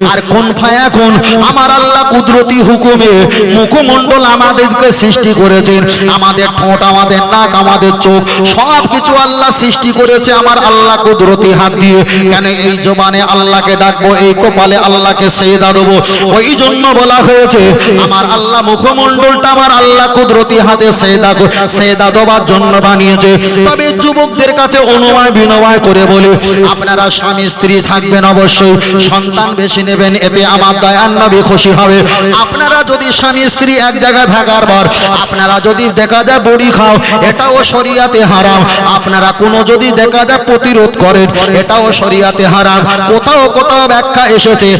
আর কোন ফায়াকুন আমার আল্লাহ কুদরতি হুকুমে মুখমণ্ডল আমাদেরকে সৃষ্টি করেছেন। আমাদের ঠোঁট, আমাদের নাক, আমাদের চোখ সব কিছু আল্লাহ সৃষ্টি করেছে আমার আল্লাহ কুদরতি হাত দিয়ে। কেন এই জবানে আল্লাহকে ডাকবো, এই কপালে আল্লাহকে সেদা দেবো? ওই জন্য বলা হয়েছে, আমার আল্লাহ মুখমণ্ডলটা আমার আল্লাহ কুদরতি হাতে সেদা সেদা দেওয়ার জন্য বানিয়েছে। তবে যুবকদের কাছে অনুময় বিনময় করে বলে, আপনারা স্বামী, স্ত্রী থাকবেন অবশ্যই, সন্তান বেশি নেবেন, এতে আমার দয়ার নবী খুশি হবে। আপনারা যদি স্বামী, স্ত্রী এক জায়গায় থাকার পর, আপনারা যদি দেখা যায় বড়ি খাও, এটাও শরিয়াতে হারাম। আপনারা কোনো যদি দেখা যায় প্রতিরোধ করেন, এটাও শরিয়াতে হারাম। কোথাও কোথাও ব্যাখ্যা এসেছে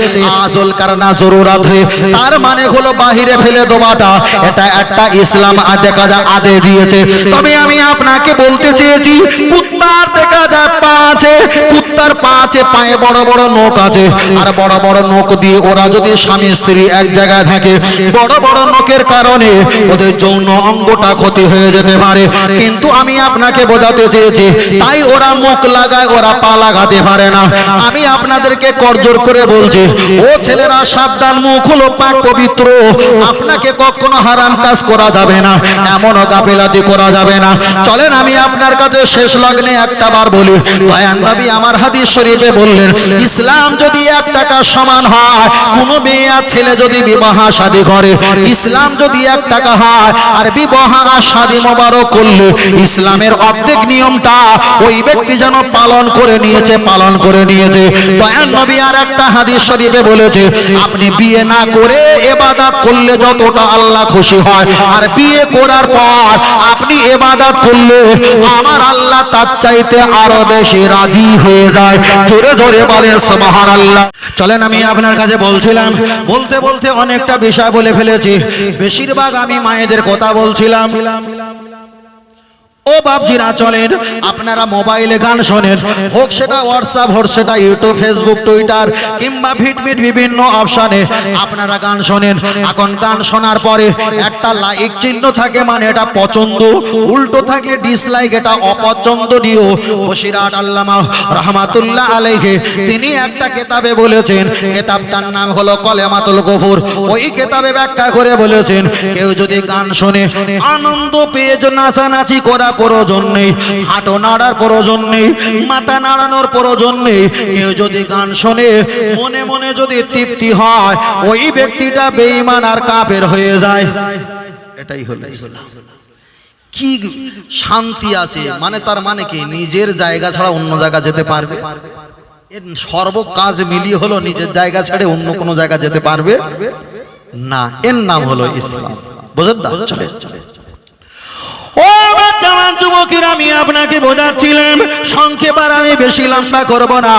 আসল কারণা জরুরাত হয়ে তার মানে হলো বাহিরে ফেলে দেওয়াটা। এটা একটা ইসলাম দেখা যায় আদে দিয়েছে। তবে আমি আপনাকে বলতে চেয়েছি, কুত্তার যায় পা আছে, কুত্তার পা আছে, পায়ে বড় বড় আছে। আর বড় বড় দিয়ে ওরা যদি স্বামী স্ত্রী এক জায়গায় থাকে, বড় বড় কারণে ওদের যৌন অঙ্গটা ক্ষতি হয়ে যেতে পারে। কিন্তু আমি আপনাকে বোঝাতে চেয়েছি, তাই ওরা মুখ লাগায়, ওরা পা লাগাতে পারে না। আমি আপনাদেরকে করজোর করে বলছি, ও ছেলেরা সাবধান, মুখ হলো পাক পবিত্র। আপনাকে কখনো হারাম কাজ করা যাবে না, এমনও গাফিলাতি করা যাবে না। চলেন, আমি আপনার কাছে শেষ লগ্নে একটা বার বলি দয়ান নবী আমার হাদিস শরীফে বললেন ইসলাম যদি এক টাকা সমান হয় কোন মেয়ে আর ছেলে যদি বিবাহ শাদী করে ইসলাম যদি এক টাকা হয় আর বিবাহ আর শাদী মোবারক করলে ইসলামের অর্ধেক নিয়মটা ওই ব্যক্তি যেন পালন করে নিয়েছে পালন করে নিয়েছে দয়ান নবী আর একটা হাদিস শরীফে বলেছে আপনি বিয়ে না করে এবাদাত করলে যতটা আল্লাহ খুশি হয় আর বিয়ে করার পর আপনি এবাদাত করলে আমার আল্লাহ তার চাইতে আরও বেশি রাজি হয়ে যায়। জোরে ধরে বলে সমাহার আল্লাহ চলেন, আমি আপনার কাছে বলছিলাম, বলতে বলতে অনেকটা বিষয় বলে ফেলেছি। বেশিরভাগ আমি মায়েদের কথা বলছিলাম। ও বাপজিরা চলেন, আপনারা মোবাইলে গান শোনেন। হোক সেটা হোয়াটসঅ্যাপ হোক সেটা ইউটিউব ফেসবুক টুইটার কিংবা ভিটভিট বিভিন্ন অপশানে আপনারা গান শোনেন। এখন গান শোনার পরে একটা লাইক চিহ্ন থাকে মানে এটা পছন্দ, উল্টো থাকে ডিসলাইক এটা অপছন্দনীয়। বসিরাট আল্লামা রহমাতুল্লাহ আলাইহে, তিনি একটা কেতাবে বলেছেন, কেতাবটার নাম হলো কলেমাতুল গফুর। ওই কেতাবে ব্যাখ্যা করে বলেছেন, কেউ যদি গান শোনে, আনন্দ পেয়ে নাচানাচি করা প্রয়োজন নেই হাঁটো নাড়ার প্রয়োজন নেই মাথা নাড়ানোর প্রয়োজন নেই কেউ যদি গান শোনে, মনে মনে যদি তৃপ্তি হয়, ওই ব্যক্তিটা বেঈমান আর কাফের হয়ে যায়। এটাই হলো ইসলাম। কি শান্তি আছে? মানে তার মানে কি? নিজের জায়গা ছাড়া অন্য জায়গা যেতে পারবে? এর সর্ব কাজ মিলিয়ে হলো নিজের জায়গা ছেড়ে অন্য কোনো জায়গা যেতে পারবে? না। এর নাম হলো ইসলাম। বুঝলেন না? চলে ও আপনাকে বোঝাচ্ছিলাম, সংক্ষেপ আমি বেশি লম্বা করব না।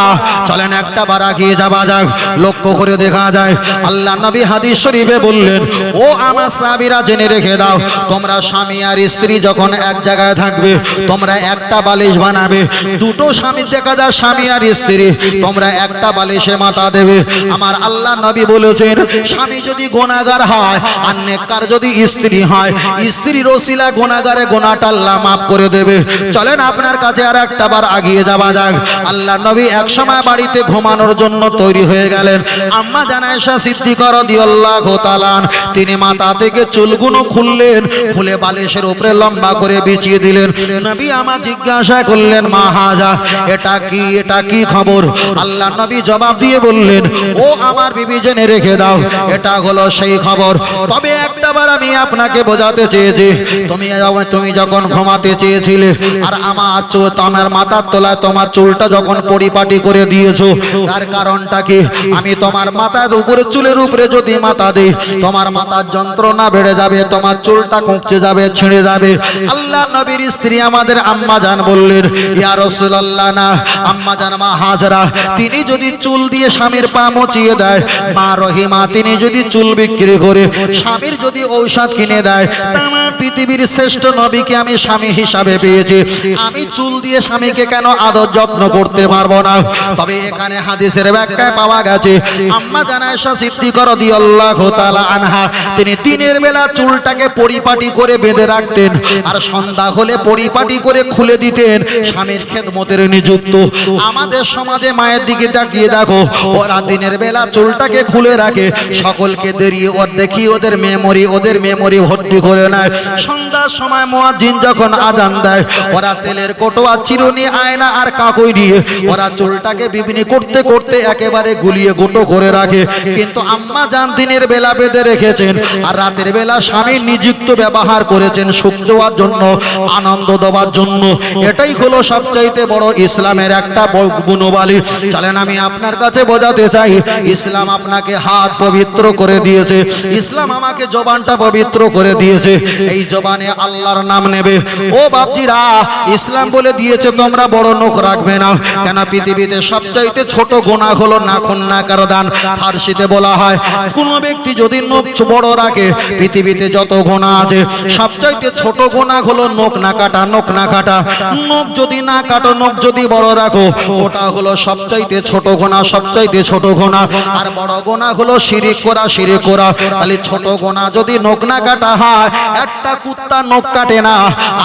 চলেন একটা বার আগিয়ে যাওয়া যাক, লক্ষ্য করে দেখা যায়, আল্লাহ নবী হাদিস শরীফে বললেন, ও আমার সাবিরা জেনে রেখে দাও, তোমরা স্বামী আর স্ত্রী যখন এক জায়গায় থাকবে, তোমরা একটা বালিশ বানাবে, দুটো স্বামী দেখা যায় স্বামী আর স্ত্রী, তোমরা একটা বালিশে মাথা দেবে। আমার আল্লাহ নবী বলেছেন, স্বামী যদি গোনাগার হয়, আর নেককার যদি স্ত্রী হয় স্ত্রী রসিলা গোনাগারে গোনাটা আল্লাহ মাফ করে দেবে। চলেন আপনার কাছে আর একটা বার আগিয়ে যাওয়া যাক। আল্লাহ নবী এক সময় বাড়িতে ঘুমানোর জন্য তৈরি হয়ে গেলেন। আম্মা জানায়শা সিদ্দিকর দিয়াল্লাহু তাআলা তিনি মাথা থেকে চুলগুলো খুললেন, খুলে বালিশের উপরে লম্বা করে বিছিয়ে দিলেন। নবী আমার জিজ্ঞাসা করলেন, মা হাজা, এটা কি এটা কি খবর? আল্লাহ নবী জবাব দিয়ে বললেন, ও আমার বিবি জেনে রেখে দাও, এটা হলো সেই খবর। তবে একটা বার আমি আপনাকে বোঝাতে চেয়েছি। তুমি তুমি যখন ঘুমাতে চেয়েছিলে আর আমার চুল আমার মাথার তলায় তোমার চুলটা যখন পরিপাটি করে দিয়েছ, তার কারণটা কি? আমি তোমার মাথার উপরে, চুলের উপরে যদি মাথা দিই, তোমার মাথার যন্ত্রণা বেড়ে যাবে, তোমার চুলটা কুঁকছে যাবে, ছিঁড়ে যাবে। আল্লাহ নবীর স্ত্রী আমাদের আম্মা জান বললেন, ইয়া রাসূলুল্লাহ না, আম্মা জান মা হাজরা, তিনি যদি চুল দিয়ে স্বামীর পা মচিয়ে দেয়, মা রহিমা, তিনি যদি চুল বিক্রি করে স্বামীর যদি ঔষধ কিনে দেয় তামাম পৃথিবীর শ্রেষ্ঠ নবীকে আমি স্বামী হিসাবে পেয়েছি। আমি চুল দিয়ে স্বামীকে কেন আদর যত্ন করতে পারব না? তবে এখানে হাদিসের ব্যাখ্যায় পাওয়া গেছে, আম্মা জানায়শা সিদ্দিকর রাদিয়াল্লাহু তাআলা আনহা, তিনি দিনের বেলা চুলটাকে পরিপাটি করে বেঁধে রাখতেন আর সন্ধ্যা হলে পরিপাটি করে খুলে দিতেন স্বামীর খেদমতের নিযুক্ত। আমাদের সমাজে মায়ের দিকে তাকিয়ে দেখো, ওরা দিনের বেলা চুলটাকে খুলে রাখে, সকলকে দেরিয়ে ওর দেখি ওদের মেমোরি ওদের মেমোরি ভর্তি করে নেয়। সন্ধ্যার সময় মোয়াজ্জিন যখন আজান দেয় ওরা তেলের কোটোয়া চিরুনি আয়না আর কাকুই নিয়ে ওরা চুলটাকে বিবিনি করতে করতে একেবারে গুলিয়ে গোটো করে রাখে। কিন্তু আম্মা জান দিনের বেলা বেঁধে রেখেছেন আর রাতের বেলা স্বামী নিযুক্ত ব্যবহার করেছেন সুখ দেওয়ার জন্য, আনন্দ দেওয়ার জন্য। এটাই হলো সবচাইতে বড় ইসলামের একটা গুণবালী। চলেন আমি আপনার কাছে বোঝাতে চাই, ইসলাম আপনাকে হাত পবিত্র করে দিয়েছে, ইসলাম আমাকে জবানটা পবিত্র করে দিয়েছে। এই জবানে আল্লাহর নাম নেবে। ও বাপজিরা ইসলাম বলে দিয়েছে, তোমরা বড় নোখ রাখবে না। কেন পৃথিবীতে সবচাইতে ছোট গোনা হলো নাখন নাকার দান ফার্সিতে বলা হয়, কোন ব্যক্তি যদি নোখ বড় রাখে, পৃথিবীতে যত গোনা আছে, সবচাইতে ছোট গোনা হলো নোখ না কাটা, নোখ না কাটা। নোখ যদি না কাটো, নোখ যদি বড় রাখো, ওটা হলো সবচাইতে ছোট গোনা সবচাইতে ছোট গোনা আর বড় গোনা হলো শিরিক করা শিরিক করা। তাহলে ছোট গোনা যদি নোখ না কাটা হয়, একটা কুত্তা নোখ কাটে না।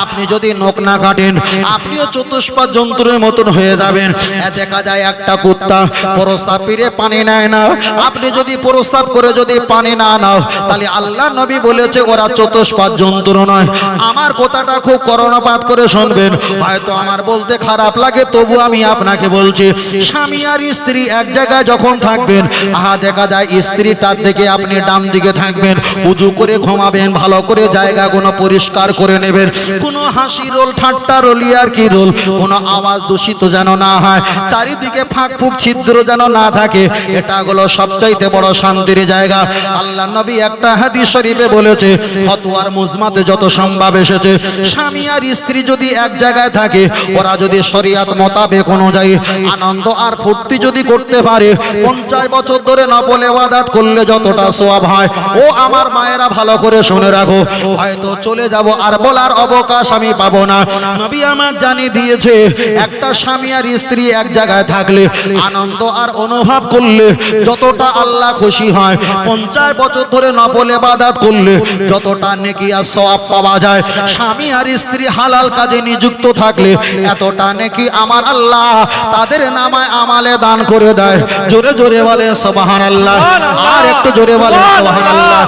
আপনি যদি নোখ না কাটেন। আপনিও চতুষ্পদ জন্তুরের মতন হয়ে যাবেন। দেখা যায় একটা কুত্তা প্রসাব ফিরে পানি নেয় না। আপনি যদি প্রসাব করে যদি পানি না নাও, তাহলে আল্লাহ নবী বলেছে, ওরা চতুষ্পদ জন্তুর নয়। আমার কথাটা খুব করণপাত করে শুনবেন। হয়তো আমার বলতে খারাপ লাগে, তবু আমি আপনাকে বলছি, স্বামী আর স্ত্রী এক জায়গায় যখন থাকবেন, আহা, দেখা যায় স্ত্রীটার দিকে আপনি ডান দিকে থাকবেন। উজু করে ঘুমাবেন, ভালো করে জায়গা জায়গাগুলো পরিষ্কার করে নেবেন। কোনো হাসি রোল ঠাট্টা রোলি আর কি রোল? কোনো আওয়াজ দূষিত যেন না হয়, চারিদিকে ফাঁক ফুক ছিদ্র যেন না থাকে, এটা হলো সবচাইতে বড় শান্তির জায়গা। আল্লাহ নবী একটা হাদিস শরীফে বলেছে, ফতোয়ার মুজমাতে যত সম্ভব এসেছে, স্বামী আর স্ত্রী যদি এক জায়গায় থাকে, ওরা যদি শরিয়াত মোতাবেক অনুযায়ী আনন্দ আর ফুর্তি যদি করতে পারে, পঞ্চাশ বছর ধরে নফল এবাদাত করলে যতটা সোয়াব হয়, ও আমার মায়েরা ভালো করে শুনে রাখো। হয়তো চলে যাব আর বলার অবকাশ আমি পাবো না। নবী আমার জানিয়ে দিয়েছে, একটা স্বামী আর স্ত্রী এক জায়গায় থাকলে আনন্দ আর অনুভব করলে যতটা আল্লাহ খুশি হয়। পঞ্চাশ বছর ধরে নফল এবাদাত করলে যতটা নেকি আর সওয়াব পাওয়া যায়। স্বামী আর স্ত্রী হালাল কাজে নিযুক্ত থাকলে এতটা নেকি আমার আল্লাহ তাদের নামায় আমালে দান করে দেয়। জোরে জোরে বলে সুবহান আল্লাহ আর একটু জোরে বলে সুবহান আল্লাহ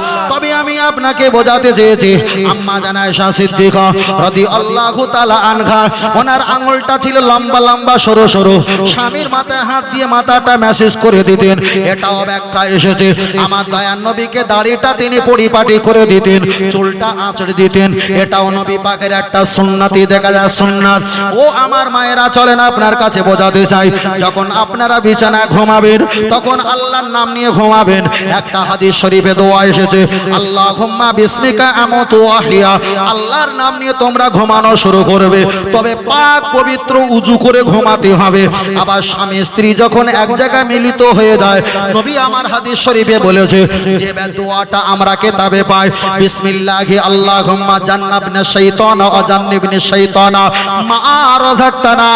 আমি আপনাকে বোঝাতে চেয়েছি। আম্মা জানায় শাহ সিদ্দিক রদি আল্লাহ তালা আনখা ওনার আঙুলটা ছিল লম্বা লম্বা, সরু সরু। স্বামীর মাথায় হাত দিয়ে মাথাটা মেসেজ করে দিতেন, এটাও ব্যাখ্যা এসেছে। আমার দয়ান নবীকে দাড়িটা তিনি পরিপাটি করে দিতেন, চুলটা আঁচড়ে দিতেন, এটাও নবী পাকের একটা সুন্নাতি, দেখা যায় সুন্নাত। ও আমার মায়েরা চলেন আপনার কাছে বোঝাতে চাই। যখন আপনারা বিছানায় ঘুমাবেন, তখন আল্লাহর নাম নিয়ে ঘুমাবেন। একটা হাদিস শরীফে দোয়া এসেছে আল্লাহ ঘুম্মা বিস্মিকা আমত আহিয়া আল্লাহর নাম নিয়ে তোমরা ঘুমানো শুরু করবে। তবে পাক পবিত্র উজু করে ঘুমাতে হবে। আবার স্বামী স্ত্রী যখন এক জায়গায় মিলিত হয়ে যায়, নবী আমার হাদিস শরীফে বলেছে, যে দোয়াটা আমরা কেতাবে পাই, বিসমিল্লাহি আল্লাহুম্মা জান্নাবনা শাইতানা ওয়া জান্নিবনি শাইতানা, মা রাযাকতানা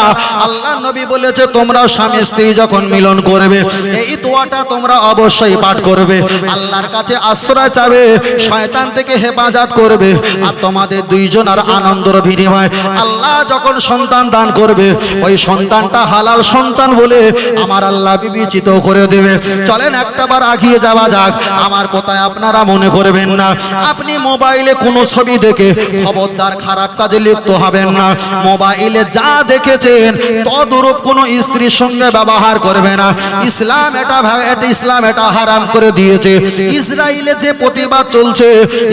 আল্লাহ নবী বলেছে, তোমরা স্বামী স্ত্রী যখন মিলন করবে, এই দোয়াটা তোমরা অবশ্যই পাঠ করবে। আল্লাহর কাছে আশ্রয় চাবে শয়তান থেকে হেফাজত করবে আর তোমাদের দুইজনের আনন্দর বিনিময় আল্লাহ যখন সন্তান দান করবে, ওই সন্তানটা হালাল সন্তান বলে আমার আল্লাহ বিবেচিত করে দেবে। চলেন একটাবার আগিয়ে যাওয়া যাক। আমার কথায় আপনারা মনে করবেন না, আপনি মোবাইলে কোনো ছবি দেখে খবরদার খারাপ কাজে লিপ্ত হবেন না। মোবাইলে যা দেখেছেন, তদরূপ কোনো স্ত্রীর সঙ্গে ব্যবহার করবে না। ইসলাম এটা ইসলাম এটা হারাম করে দিয়েছে। ইসরায়েলে যে প্রতিবাদ চলছে।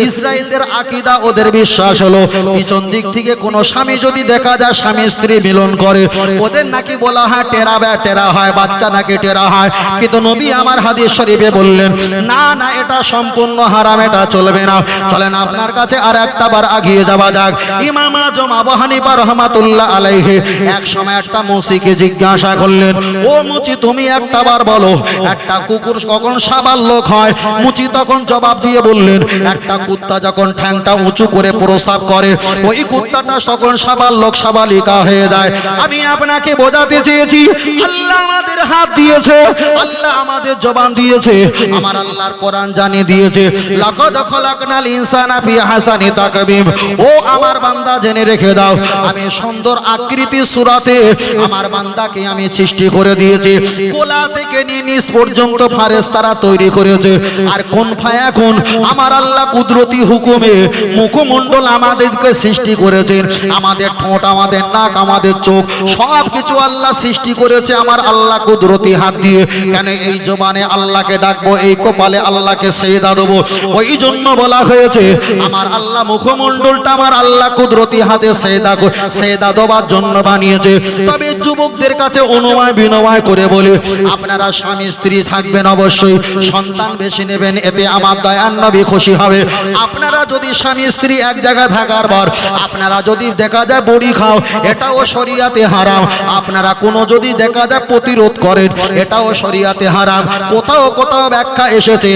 ইসরায়েলদের আকিদা, ওদের বিশ্বাস হলো, পিছন দিক থেকে কোনো স্বামী যদি দেখা যায়, স্বামী স্ত্রী মিলন করে। ওদের নাকি বলা হয়, টেরা ব্যা, টেরা হয়, বাচ্চা নাকি টেরা হয়। কিন্তু নবী আমার হাদিস শরীফে বললেন, না না, এটা সম্পূর্ণ হারাম, এটা চলবে না। চলেন, আপনার কাছে আর একটা বার আগিয়ে যাওয়া যাক। ইমাম আজম আবু হানিফা রহমাতুল্লাহ আলাইহি এক সময় একটা মুসিকে জিজ্ঞাসা করলেন, ও মুচি, তুমি একটা বার বলো, একটা কুকুর কখন সাবাল লোক হয়? মুচি তখন জবাব দিয়ে বললেন বললেন একটা কুত্তা যখন ঠ্যাংটা উঁচু করে প্রসাব করে ওই কুত্তাটা তখন সাবাল লোক সাবালিকা হয়ে যায়। আমি আপনাকে বোঝাতে চেয়েছি আল্লাহ আমাদের হাত দিয়েছে আল্লাহ আমাদের জবান দিয়েছে আমার আল্লাহর কোরআন জানিয়ে দিয়েছে লাকাদ খলাকনাল ইনসানা ফি হাসানি তাকবীম। ও আমার বান্দা জেনে রেখে দাও আমি সুন্দর আকৃতি সুরাতে আমার বান্দাকে আমি সৃষ্টি করে দিয়েছি। কোলা থেকে নিয়ে নিচ পর্যন্ত ফারেস্তারা তৈরি করেছে। আর কোন ফায়াকুন? আমার আল্লাহ কুদরতি হুকুমে মুখমণ্ডল আমাদেরকে সৃষ্টি করেছেন। আমাদের ঠোঁট, আমাদের নাক, আমাদের চোখ সব কিছু আল্লাহ সৃষ্টি করেছে আমার আল্লাহ কুদরতি হাত দিয়ে। কেন এই জবানে আল্লাহকে ডাকবো, এই কপালে আল্লাহকে সেদা দেবো? ওই জন্য বলা হয়েছে, আমার আল্লাহ মুখমণ্ডলটা আমার আল্লাহ কুদরতি হাতে সেদা সেদা দেওয়ার জন্য বানিয়েছে। তবে যুবকদের কাছে অনুময় বিনময় করে বলে, আপনারা স্বামী, স্ত্রী থাকবেন অবশ্যই, সন্তান বেশি নেবেন, এতে আমার দয়ান খুশি হবে, আপনারা যদি স্বামী, স্ত্রী এক জায়গায় থাকার পর আপনারা যদি দেখা যায় বড়ি খাও, এটাও শরিয়াতে হারাম। আপনারা কোনো যদি দেখা যায় প্রতিরোধ করেন, এটাও শরিয়াতে হারাম। কোথাও কোথাও ব্যাখ্যা এসেছে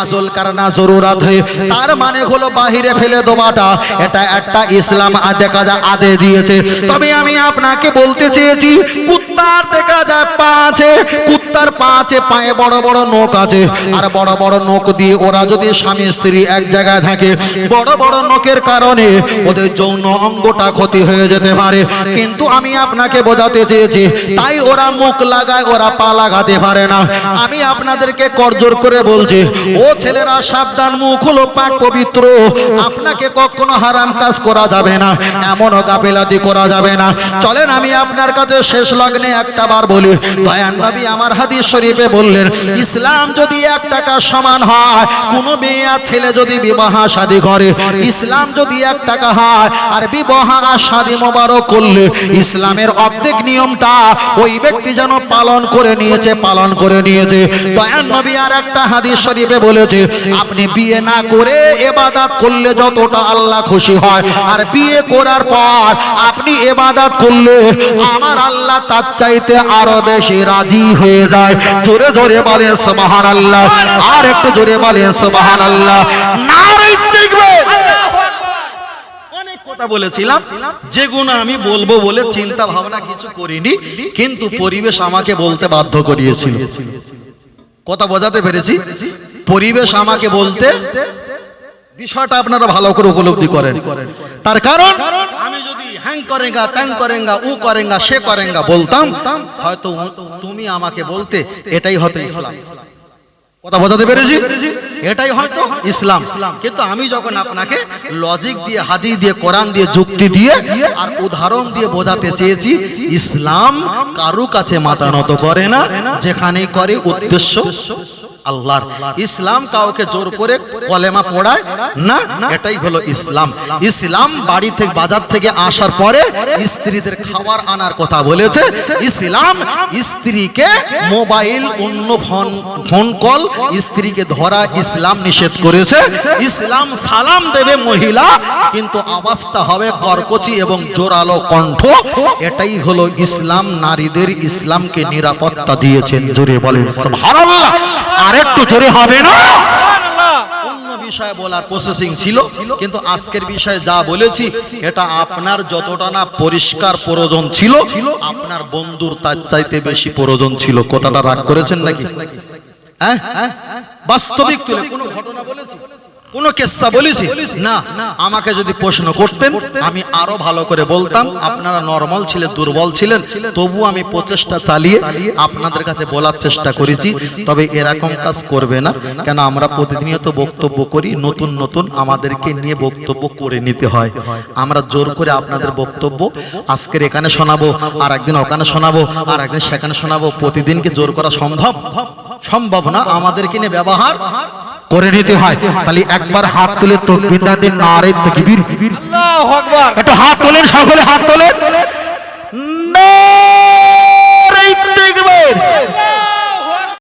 আসল কারণা জরুরাত তার মানে হলো বাহিরে ফেলে দেওয়াটা, এটা একটা ইসলাম দেখা যায় আদে দিয়েছে। তবে আমি আপনাকে বলতে চেয়েছি, কুত্তার দেখা যায় পা আছে, কুত্তার পা আছে, পায়ে বড় বড় নখ আছে। আর বড় বড় নখ দিয়ে ওরা যদি স্বামী স্ত্রী এক জায়গায় থাকে, বড় বড় নখের কারণে ওদের যৌন অঙ্গটা ক্ষতি হয়ে যেতে পারে। কিন্তু আমি আপনাকে বোঝাতে চেয়েছি, তাই ওরা মুখ লাগায়, ওরা পা লাগাতে পারে না। আমি আপনাদেরকে করজোর করে বলছি, ও ছেলেরা সাবধান, মুখ হলো পাক পবিত্র। আপনাকে কখনো হারাম কাজ করা যাবে না, এমনও গাফেলাতি করা যাবে না। চলেন, আমি আপনার কাছে শেষ লগ্নে একটা বার বলি। দয়ান নবী আমার হাদিস শরীফে বললেন, ইসলাম যদি এক টাকা সমান হয়, কোনো মেয়ে আর ছেলে যদি বিবাহ শাদী করে, ইসলাম যদি এক টাকা হয়, আর বিবাহ শাদী মোবারক করলে ইসলামের অর্ধেক নিয়মটা ওই ব্যক্তি যেন পালন করে নিয়েছে, পালন করে নিয়েছে। দয়ান নবী আর একটা হাদিস শরীফে বলেছে, আপনি বিয়ে না করে এবাদাত করলে যতটা আল্লাহ খুশি হয়, আর বিয়ে করার পর আপনি এবাদাত করলে আমার আল্লাহ তার চাইতে আরও বেশি রাজি হয়ে যায়। জোরে জোরে বলে সুবহান আল্লাহ আর একটু জোরে বলে সুবহান আল্লাহ কথা বলেছিলাম। যেগুলো আমি বলব বলে চিন্তা ভাবনা কিছু করিনি কিন্তু পরিবেশ আমাকে বলতে বাধ্য করিয়েছিল। কথা বোঝাতে পেরেছি? পরিবেশ আমাকে বলতে বিষয়টা আপনারা ভালো করে উপলব্ধি করেন। তার কারণ আমি যদি হ্যাং করেঙ্গা ত্যাং করেঙ্গা উ করেঙ্গা সে করেঙ্গা বলতাম হয়তো তুমি আমাকে বলতে এটাই হয়তো ইসলাম। কথা বোঝাতে পেরেছি? এটাই হয়তো ইসলাম। কিন্তু আমি যখন আপনাকে লজিক দিয়ে হাদি দিয়ে, কোরআন দিয়ে, যুক্তি দিয়ে আর উদাহরণ দিয়ে বোঝাতে চেয়েছি, ইসলাম কারু কাছে মাথা নত করে না, যেখানেই করে উদ্দেশ্য। আল্লাহর ইসলাম কাউকে জোর করে কলেমা পড়ায়? না, এটাই হলো ইসলাম। ইসলাম বাড়ি থেকে, বাজার থেকে আসার পরে স্ত্রীদের খাবার আনার কথা বলেছে। ইসলাম স্ত্রীকে মোবাইল, অন্য ফোন ফোন কল স্ত্রীকে ধরা ইসলাম নিষেধ করেছে। ইসলাম সালাম দেবে মহিলা, কিন্তু আওয়াজটা হবে কর্কচি এবং জোরালো কণ্ঠ। এটাই হলো ইসলাম। নারীদের ইসলামকে নিরাপত্তা দিয়েছেন। জোরে বলেন আর একটু জোরে হবে না? অন্য বিষয়ে বলার প্রসেসিং ছিল কিন্তু আজকের বিষয়ে যা বলেছি এটা আপনার যতটা না পরিষ্কার প্রয়োজন ছিল আপনার বন্ধুর তার চাইতে বেশি প্রয়োজন ছিল। কথাটা রাগ করেছেন নাকি? হ্যাঁ? বাস্তবিক তুলে কোনো ঘটনা বলেছি? কোনো কেসা বলেছি? না, আমাকে যদি প্রশ্ন করতেন, আমি আরও ভালো করে বলতাম। আপনারা নর্মাল ছিলেন, দুর্বল ছিলেন তবু আমি প্রচেষ্টা চালিয়ে আপনাদের কাছে বলার চেষ্টা করেছি। তবে এরকম কাজ করবে না, কেন আমরা প্রতিনিয়ত বক্তব্য করি, নতুন নতুন আমাদেরকে নিয়ে বক্তব্য করে নিতে হয়। আমরা জোর করে আপনাদের বক্তব্য আজকের এখানে শোনাবো আর একদিন ওখানে শোনাবো আর একদিন সেখানে শোনাবো। প্রতিদিন কি জোর করা সম্ভব? সম্ভব না। আমাদেরকে নিয়ে ব্যবহার করে নিতে হয়। তাহলে একবার হাত তুলে তকবিরটা নারে তকবির। আল্লাহু আকবার। একটু হাত তোলেন সকলে হাত তোলেন। নারে তকবীর।